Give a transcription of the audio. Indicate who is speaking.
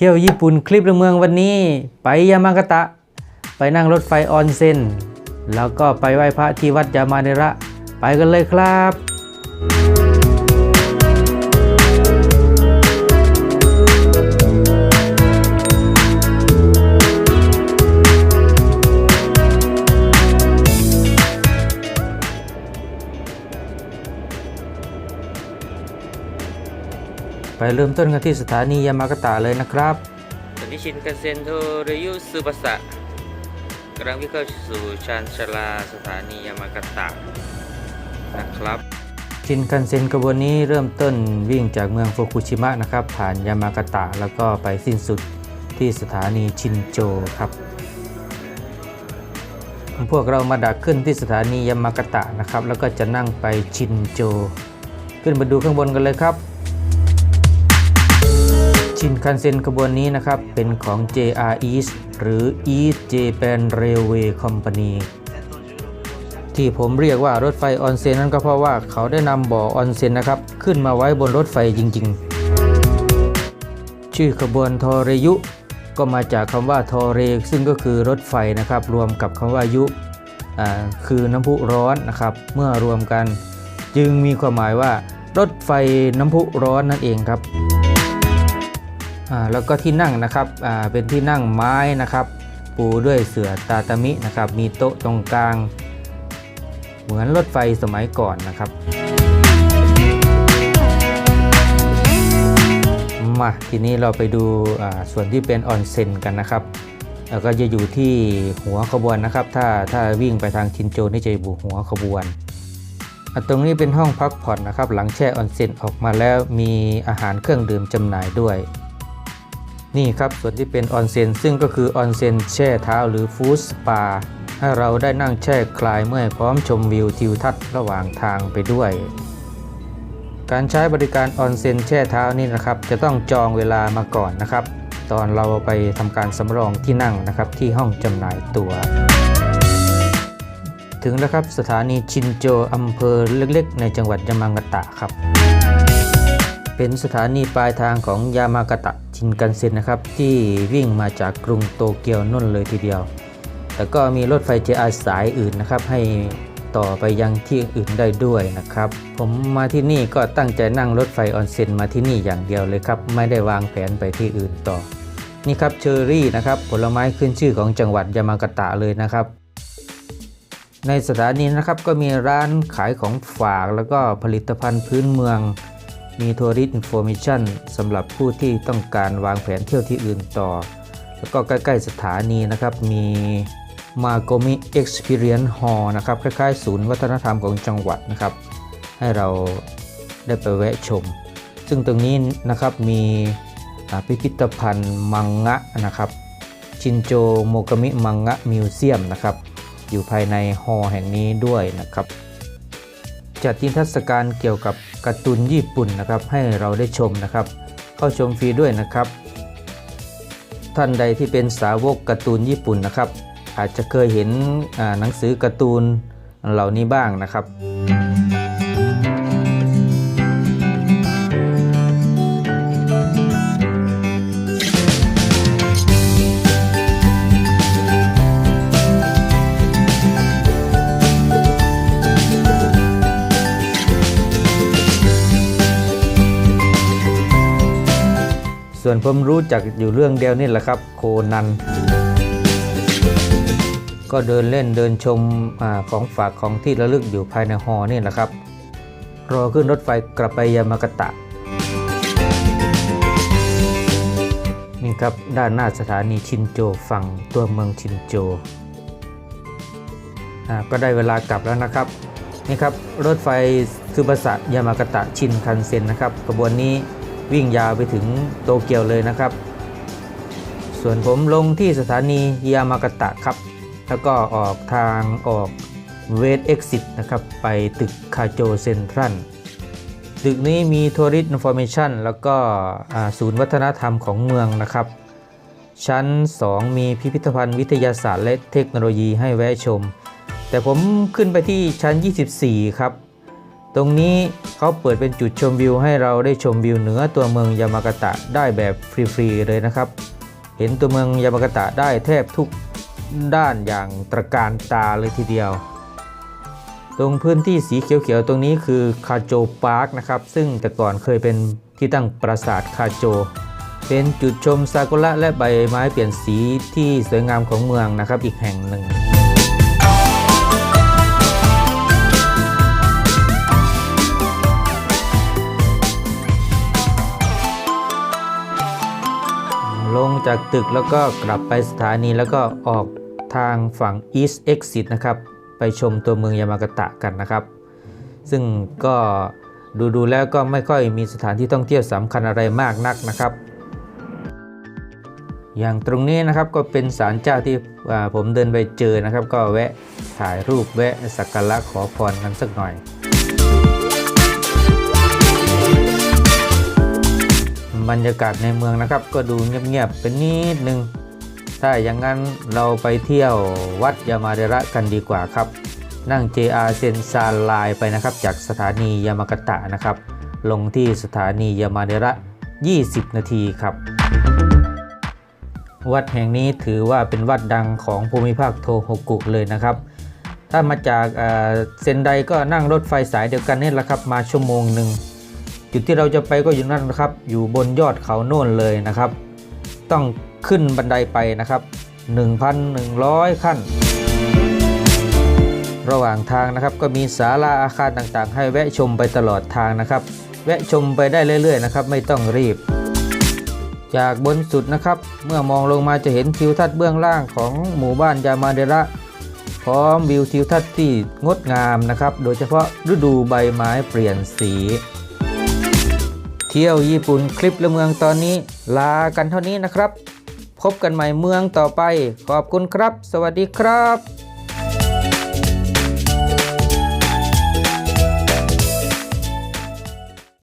Speaker 1: เที่ยวญี่ปุ่นคลิปละเมืองวันนี้ ไปยามากาตะ ไปนั่งรถไฟออนเซ็นแล้วก็ไปไหว้พระที่วัดยามาเนระ ไปกันเลยครับ ไปเริ่มต้นกันที่สถานียามากาตะเลยนะครับ
Speaker 2: ตอนนี้ชินคันเซ็นโทริยุซึบะสะกำลังวิ่งเข้าสู่ชานชาลาสถานียามากาตะนะครับ
Speaker 1: ชินคันเซ็นขบวนนี้เริ่มต้นวิ่งจากเมืองฟุกุชิมะนะครับ ผ่านยามากาตะแล้วก็ไปสิ้นสุดที่สถานีชินโจครับพวกเรามาดักขึ้นที่สถานียามากาตะนะครับ แล้วก็จะนั่งไปชินโจ ขึ้นมาดูข้างบนกันเลยครับ ชินคันเซ็นขบวนนี้นะครับ เป็นของ JR East หรือ East Japan Railway Company ที่ผมเรียกว่ารถไฟออนเซ็นนั้นก็เพราะว่าเขาได้นำบ่อออนเซ็นนะครับ ขึ้นมาไว้บนรถไฟจริงๆ ชื่อขบวนทอเรยุ ก็มาจากคำว่าทอเรซึ่งก็คือรถไฟนะครับ รวมกับคำว่ายุคือน้ำพุร้อนนะครับ เมื่อรวมกัน จึงมีความหมายว่ารถไฟน้ำพุร้อนนั่นเองครับ แล้วก็ที่นั่งนะครับเป็นที่นั่งไม้นะครับ ปูด้วยเสื่อตาตามินะครับ มีโต๊ะตรงกลาง เหมือนรถไฟสมัยก่อนนะครับมาทีนี้เราไปดูส่วนที่เป็นออนเซ็นกันนะครับ แล้วก็จะอยู่ที่หัวขบวนนะครับ ถ้าถ้าวิ่งไปทางชินโจนี่จะอยู่หัวขบวนตรงนี้เป็นห้องพักผ่อนนะครับ หลังแช่ออนเซ็นออกมาแล้วมีอาหารเครื่องดื่มจำหน่ายด้วย นี่ครับส่วนที่เป็นออนเซ็นซึ่งก็คือออนเซ็นแช่เท้าหรือฟู้ดสปาให้เราได้นั่งแช่คลายเมื่อยพร้อมชมวิวทิวทัศน์ระหว่างทางไปด้วย การใช้บริการออนเซ็นแช่เท้านี่นะครับ จะต้องจองเวลามาก่อนนะครับ ตอนเราไปทำการสำรองที่นั่งนะครับที่ห้องจำหน่ายตัวถึงแล้วครับสถานีชินโจอำเภอเล็กๆ ในจังหวัดยามากตะครับ เป็นสถานีปลายทางของยามากาตะชินกันเซ็นนะครับ ที่วิ่งมาจากกรุงโตเกียวนุ่นเลยทีเดียว แต่ก็มีรถไฟ JR สายอื่นนะครับ ให้ต่อไปยังที่อื่นได้ด้วยนะครับ ผมมาที่นี่ก็ตั้งใจนั่งรถไฟออนเซ็นมาที่นี่อย่างเดียวเลยครับ ไม่ได้วางแผนไปที่อื่นต่อ นี่ครับเชอร์รี่นะครับผลไม้ขึ้นชื่อของจังหวัดยามากาตะเลยนะครับในสถานีนะครับก็มีร้านขายของฝากแล้วก็ผลิตภัณฑ์พื้นเมือง มีทัวริสต์อินโฟมิชันสำหรับผู้ที่ต้องการวางแผนเที่ยวที่อื่นต่อ แล้วก็ใกล้ ๆ สถานีนะครับ มีมาโกมิ Experience Hall นะครับ คล้าย ๆ ศูนย์วัฒนธรรมของจังหวัดนะครับ ให้เราได้ไปแวะชม ซึ่งตรงนี้นะครับมีพิพิธภัณฑ์มังงะนะครับชินโจโมกามิมังงะมิวเซียมนะครับ อยู่ภายในฮอลล์แห่งนี้ด้วยนะครับ จัดนิทรรศการเกี่ยวกับการ์ตูนญี่ปุ่นนะครับ ให้เราได้ชมนะครับ เข้าชมฟรีด้วยนะครับ ท่านใดที่เป็นสาวกการ์ตูนญี่ปุ่นนะครับ อาจจะเคยเห็นหนังสือการ์ตูนเหล่านี้บ้างนะครับ ส่วนผมรู้จักอยู่เรื่องเดียวนี่แหละครับโคนัน ก็เดินเล่นเดินชมอของฝากของที่ระลึกอยู่ภายในฮอนี่แหละครับ รอขึ้นรถไฟกลับไปยามากาตะ นี่ครับด้านหน้าสถานีชินโจฝั่งตัวเมืองชินโจอ่าก็ได้เวลากลับแล้วนะครับนี่ครับรถไฟซูบาสะยามากาตะชินคันเซ็นนะครับขบวนนี้ วิ่งยาวไปถึงโตเกียวเลยนะครับ ส่วนผมลงที่สถานียามากาตะครับ แล้วก็ออกทางออกเวสเอ็กซิสนะครับ ไปตึกคาโจเซ็นทรัลตึกนี้มีทัวริสต์อินโฟเมชันแล้วก็ศูนย์วัฒนธรรมของเมืองนะครับ ชั้น 2 มีพิพิธภัณฑ์วิทยาศาสตร์และเทคโนโลยีให้แวะชม แต่ผมขึ้นไปที่ชั้น 24 ครับ ตรงนี้เขาเปิดเป็นจุดชมวิวให้เราได้ชมวิวเหนือตัวเมืองยามากาตะได้แบบฟรีๆเลยนะครับ เห็นตัวเมืองยามากาตะได้แทบทุกด้านอย่างตระการตาเลยทีเดียว ตรงพื้นที่สีเขียวๆตรงนี้คือคาโจพาร์คนะครับซึ่งแต่ก่อนเคยเป็นที่ตั้งปราสาทคาโจ เป็นจุดชมซากุระและใบไม้เปลี่ยนสีที่สวยงามของเมืองนะครับอีกแห่งหนึ่ง จากตึกแล้วก็กลับไปสถานีแล้วก็ออกทางฝั่ง East Exit นะครับ ไปชมตัวเมืองยามากาตะกันนะครับ ซึ่งก็ดูดูๆแล้วก็ไม่ค่อยมีสถานที่ท่องเที่ยวสำคัญอะไรมากนักนะครับ อย่างตรงนี้นะครับก็เป็นศาลเจ้าที่ผมเดินไปเจอนะครับ ก็แวะถ่ายรูปแวะสักการะขอพรกันสักหน่อย บรรยากาศในเมืองนะครับ ก็ดูเงียบๆเป็นนิดนึง ถ้าอย่างนั้นเราไปเที่ยววัดยามาเดระกันดีกว่าครับ นั่ง JR เซนซาลายไปนะครับ จากสถานียามากาตะนะครับ ลงที่สถานียามาเดระ 20 นาทีครับ วัดแห่งนี้ถือว่าเป็นวัดดังของภูมิภาคโทโฮกุเลยนะครับ ถ้ามาจากเอ่อเซนไดก็นั่งรถไฟสายเดียวกันนี่แหละครับมาชั่วโมงหนึ่ง จุดที่เราจะไปก็อยู่นั่นนะครับ อยู่บนยอดเขาโน่นเลยนะครับ ต้องขึ้นบันไดไปนะครับ 1,100 ขั้น ระหว่างทางนะครับก็มีศาลาอาคารต่างๆ ให้แวะชมไปตลอดทางนะครับ แวะชมไปได้เรื่อยๆนะครับ ไม่ต้องรีบ จากบนสุดนะครับ เมื่อมองลงมาจะเห็นทิวทัศน์เบื้องล่างของหมู่บ้านยามาเดระพร้อมวิวทิวทัศน์ที่งดงามนะครับ โดยเฉพาะฤดูใบไม้เปลี่ยนสี เที่ยวญี่ปุ่นคลิปและเมืองตอนนี้ ลากันเท่านี้นะครับ พบกันใหม่เมืองต่อไป ขอบคุณครับ สวัสดีครับ